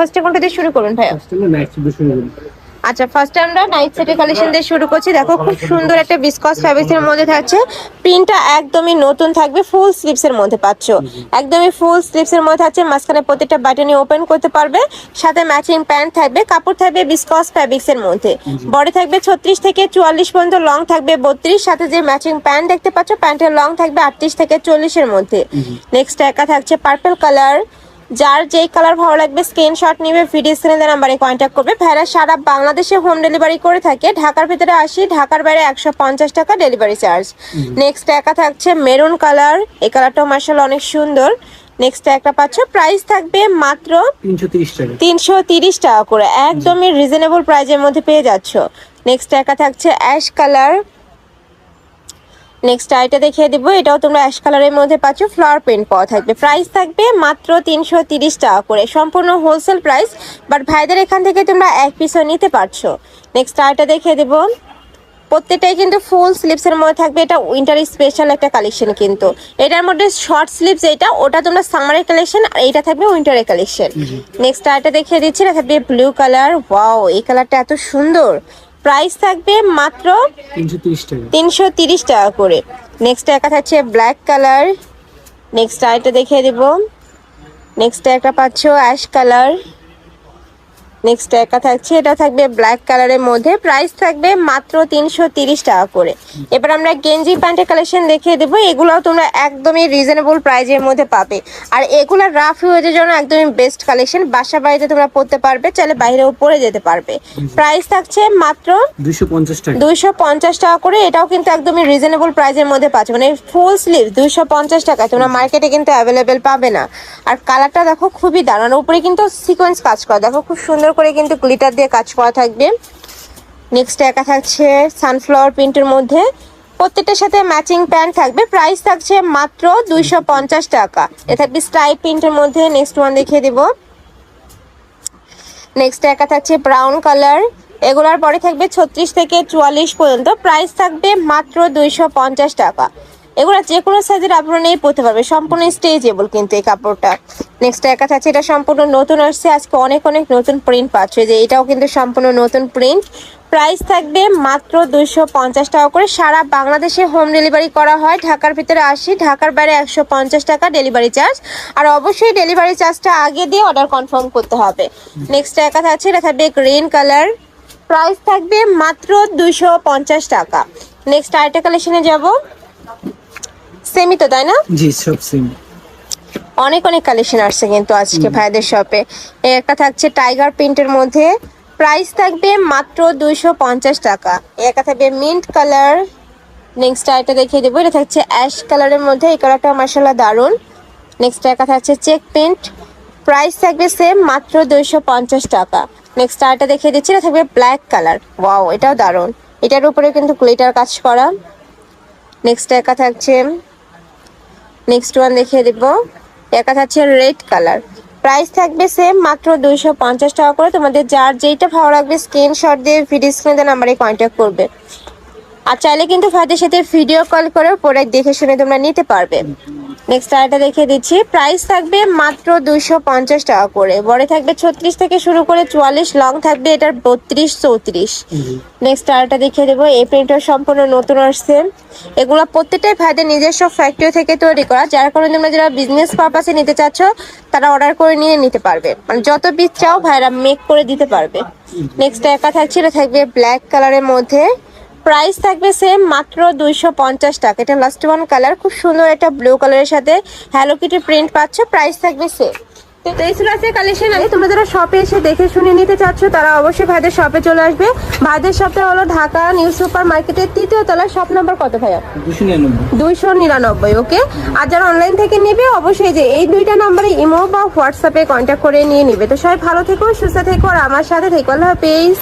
ফার্স্টে কোনটা দিয়ে শুরু করুন ভাইয়া। আচ্ছা ফার্স্ট আমরা নাইট সেটের কালেকশন দিয়ে শুরু করছি। দেখো খুব সুন্দর একটা বিসকস ফ্যাব্রিক্স এর মধ্যে থাকছে। প্রিন্টটা একদমই নতুন থাকবে ফুল স্লিভস এর মধ্যে পাচ্ছ। একদমই ফুল স্লিভস এর মধ্যে আছে মাঝখানে প্রত্যেকটা বাটনই ওপেন করতে পারবে। সাথে ম্যাচিং প্যান্ট থাকবে কাপড় থাকবে বিসকস ফ্যাব্রিক্স এর মধ্যে। বডি থাকবে ছত্রিশ থেকে চুয়াল্লিশ পর্যন্ত লং থাকবে বত্রিশ। সাথে যে ম্যাচিং প্যান্ট দেখতে পাচ্ছ প্যান্টের লং থাকবে আটত্রিশ থেকে চল্লিশের মধ্যে। নেক্সট একা থাকছে পার্পল কালার যার যেই কালার ভালো লাগবে স্ক্রিনশট নিবে ভিডিও স্ক্রিনে নাম্বারে কন্ট্যাক্ট করবে। ভাইরা সারা বাংলাদেশে হোম ডেলিভারি করে থাকে। ঢাকার ভিতরে আসি ঢাকার বাইরে একশো পঞ্চাশ টাকা ডেলিভারি চার্জ নেক্সট একা থাকছে মেরুন কালার এই কালারটাও মার্শাল অনেক সুন্দর। নেক্সট একটা পাচ্ছ প্রাইস থাকবে মাত্র তিনশো তিরিশ টাকা। তিনশো তিরিশ টাকা করে। একদমই রিজনেবল প্রাইজের মধ্যে পেয়ে যাচ্ছ। নেক্সট একা থাকছে অ্যাশ কালার নেক্সট আইটা দেখিয়ে দিব এটাও তোমরা অ্যাশ কালারের মধ্যে পাচ্ছ ফ্লাওয়ার প্রিন্ট পাওয়া থাকবে। প্রাইস থাকবে মাত্র তিনশো তিরিশ টাকা করে সম্পূর্ণ হোলসেল প্রাইস বাট ভাইদের এখান থেকে তোমরা এক পিসও নিতে পারছ। নেক্সট আইটা দেখিয়ে দেব প্রত্যেকটাই কিন্তু ফুল স্লিপসের মধ্যে থাকবে এটা উইন্টার স্পেশাল একটা কালেকশন কিন্তু। এটার মধ্যে শর্ট স্লিপস এটা ওটা তোমরা সামারের কালেকশন আর এইটা থাকবে উইন্টারের কালেকশন নেক্সট আইটা দেখিয়ে দিচ্ছি এটা থাকবে ব্লু কালার ওয়াও এই কালারটা এত সুন্দর। প্রাইস থাকবে মাত্র তিনশো তিরিশ টাকা। করে। নেক্সট একটা থাকছে ব্ল্যাক কালার নেক্সট আরেকটা দেখিয়ে দেব। নেক্সট একটা পাচ্ছ অ্যাশ কালার নেক্সট একা থাকছে এটা থাকবে ব্ল্যাক কালারের মধ্যে। প্রাইস থাকবে মাত্র তিনশো টাকা করে। এবার আমরা গেঞ্জি প্যান্টের কালেকশন দেখিয়ে দেবো। এগুলোও তোমরা একদমই রিজনেবল প্রাইজের মধ্যে পাবে। আর এগুলো রাফ ইউজের জন্য একদমই বেস্ট কালেকশন বাসা বাড়িতে তোমরা পড়তে পারবে চাইলে বাইরেও পরে যেতে পারবে। প্রাইস থাকছে মাত্র দুইশো পঞ্চাশ টাকা। করে। এটাও কিন্তু একদমই রিজনেবল প্রাইসের মধ্যে পাচ্ছ। মানে ফুল স্লিভ দুইশো পঞ্চাশ টাকা তোমরা মার্কেটে কিন্তু অ্যাভেলেবেল পাবে না। আর কালারটা দেখো খুবই দারুণ। উপরে কিন্তু সিকোয়েন্স কাজ করা। দেখো খুব সুন্দর করে কিন্তু গ্লিটার দিয়ে কাজ করা থাকবে। নেক্সট একা থাকছে সানফ্লাওয়ার প্রিন্টের মধ্যে। প্রত্যেকটার সাথে ম্যাচিং প্যান্ট থাকবে। প্রাইস থাকছে মাত্র দুইশো পঞ্চাশ টাকা। এ থাকবে স্ট্রাইপ প্রিন্টের মধ্যে। নেক্সট ওয়ান দেখিয়ে দেবো। নেক্সট একা থাকছে ব্রাউন কালার এগুলার পরে থাকবে ছত্রিশ থেকে চুয়াল্লিশ পর্যন্ত। প্রাইস থাকবে মাত্র দুইশো পঞ্চাশ টাকা। এগুলো যে কোনো সাইজের আপনারা নিয়ে পড়তে পারবে সম্পূর্ণ স্টেজেবল কিন্তু এই কাপড়টা। নেক্সট একা থাকছে এটা সম্পূর্ণ নতুন আসছে। আজকে অনেক অনেক নতুন প্রিন্ট পাচ্ছে। যে এটাও কিন্তু সম্পূর্ণ নতুন প্রিন্ট প্রাইস থাকবে মাত্র দুইশো পঞ্চাশ টাকা করে। সারা বাংলাদেশে হোম ডেলিভারি করা হয়। ঢাকার ভিতরে আসি। ঢাকার বাইরে একশো পঞ্চাশ টাকা ডেলিভারি চার্জ আর অবশ্যই ডেলিভারি চার্জটা আগে দিয়ে অর্ডার কনফার্ম করতে হবে। নেক্সট একা থাকছে এটা থাকবে গ্রিন কালার প্রাইস থাকবে মাত্র দুইশো পঞ্চাশ টাকা। নেক্সট আরেকটা কালেকশনে যাব। সেমি তো তাই না? জি সব সেম অনেক অনেক কালেকশন আসছে কিন্তু আজকে ভাইদের শপে একটা থাকছে টাইগার প্রিন্টের মধ্যে। প্রাইস থাকবে মাত্র দুইশো পঞ্চাশ টাকা। একটা থাকবে মিন্ট কালার নেক্সট আরেকটা দেখিয়ে দেবো। এটা থাকছে অ্যাশ কালারের মধ্যে। এই কালারটা মার্শাল্লাহ দারুণ। নেক্সট একটা থাকছে চেক প্রিন্ট প্রাইস থাকবে সেম মাত্র দুইশো পঞ্চাশ টাকা। নেক্সট আরেকটা দেখিয়ে দিচ্ছি। এটা থাকবে ব্ল্যাক কালার ওয়াও এটাও দারুণ। এটার উপরে কিন্তু গ্লিটার কাজ করা। নেক্সট একা থাকছে নেক্সট ওয়ান দেখিয়ে দিব। একা থাকছে রেড কালার প্রাইস থাকবে সেম মাত্র দুইশো পঞ্চাশ টাকা করে। তোমাদের যার যেইটা ভালো লাগবে স্ক্রিনশট দিয়ে ভিডিও স্ক্রিনে নাম্বারে কন্ট্যাক্ট করবে। আর চাইলে কিন্তু ভাইদের সাথে ভিডিও কল করে পরে দেখে শুনে তোমরা নিতে পারবে। নেক্সট আরেকটা দেখিয়ে দিচ্ছি। প্রাইস থাকবে মাত্র দুইশো পঞ্চাশ টাকা করে। বড় থাকবে ছত্রিশ থেকে শুরু করে চুয়াল্লিশ লং থাকবে এটার বত্রিশ চৌত্রিশ। নেক্সট আরেকটা দেখিয়ে দেবো। এই প্রিন্টার সম্পূর্ণ নতুন আসছে। এগুলো প্রত্যেকটাই ভাইদের নিজস্ব ফ্যাক্টরি থেকে তৈরি করা। যার কারণে তোমরা যারা বিজনেস পারপাসে নিতে চাচ্ছ তারা অর্ডার করে নিয়ে নিতে পারবে। মানে যত পিস চাও ভাইরা মেক করে দিতে পারবে। নেক্সট একা থাকছে এটা থাকবে ব্ল্যাক কালারের মধ্যে। প্রাইস থাকবে সেম মাত্র দুইশো পঞ্চাশ টাকা। এটা লাস্ট ওয়ান কালার খুব সুন্দর একটা ব্লু কালারের সাথে হ্যালো কিটি প্রিন্ট পাচ্ছ প্রাইস থাকবে সেম তো এই ছিল আজকে কালেকশন আছে তোমরা যারা শপে এসে দেখে শুনে নিতে চাচ্ছ তারা অবশ্যই ভাইদের শপে চলে আসবে। ভাইদের শপটা হলো ঢাকা নিউ সুপার মার্কেটের তৃতীয় তলায় শপ নাম্বার কত ভাইয়া? নিরানব্বই। দুইশো নিরানব্বই ওকে আর যারা অনলাইন থেকে নেবে অবশ্যই যে এই দুইটা নাম্বারে ইমো বা হোয়াটসঅ্যাপে কন্ট্যাক্ট করে নিয়ে নিবে। তো সবাই ভালো থেকো সুস্থ থেকো আর আমার সাথে থেকো। আল্লাহ হাফেজ।